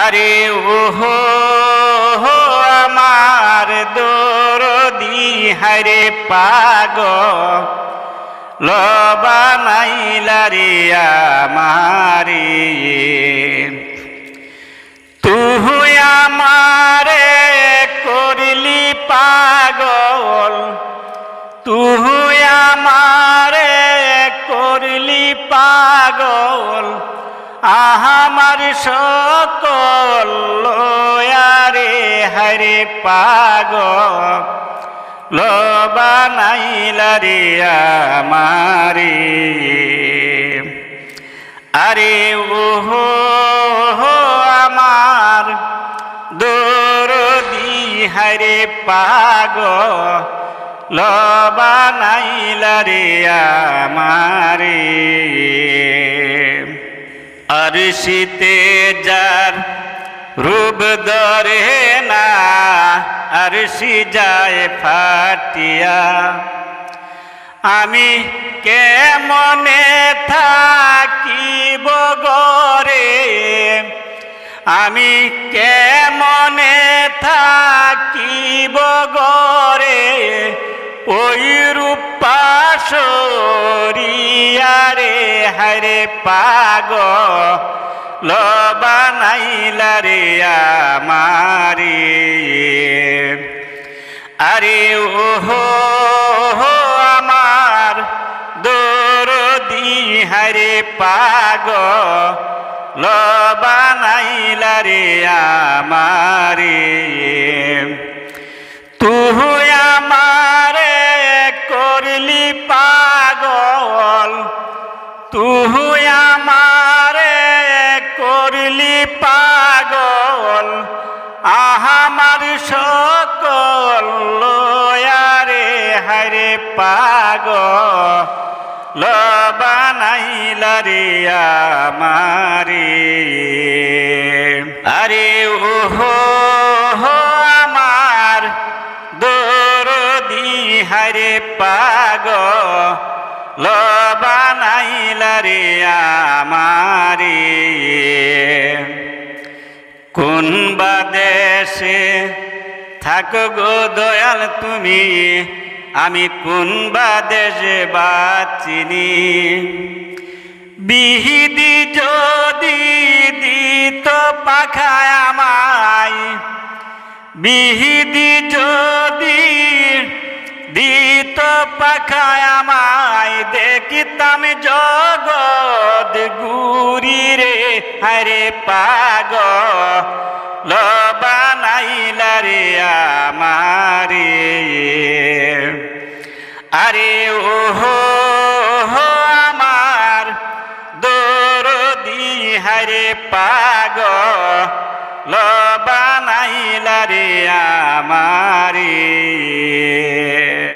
আরে ওহো আমার দরদি হারে পাগ লবানাইলা রে আমারে। তুহু আমারে করলি পাগল। তুহু আমারে করলি পাগল। আহামার সকল লয়ারে হরে পাগল। লবানাইলা রে আমারে। আরে ওহো আমার দরদি হরে পাগ লবানাইলা রে আমারে। আর শীতে যার রূপ ধরে না আর সি যায় ফাটিয়া। আমি কেমনে থাকিব গরে? আমি কেমনে থাকিব গরে? ওই রূপাশরিয়ারে হরে পাগ। লবানাইলা রে আমারে। আরে ওহো আমার দরদি, হারে পাগ। লবানাইলা রে আমারে। তুহু আমারে আহামার সকল লয়ারে হারে পাগ লবানাইলা রে আমারে। আরে ওহো আমার দরদি হারে পাগ লবানাইলা রে আমারে। কোন বা দেশে থাকো গো দয়াল তুমি, আমি কোন বা দেশে বাচিনি? বিহিদি যদি দিত পাখায় আমায়, বিহিদি যদি দিত পাখায় আমায়, দেখিতাম জগৎ হরে পাগ লাইলারে আমারে। আরে ও আমার দরদি হরে পাগ লাইলারে আমারে।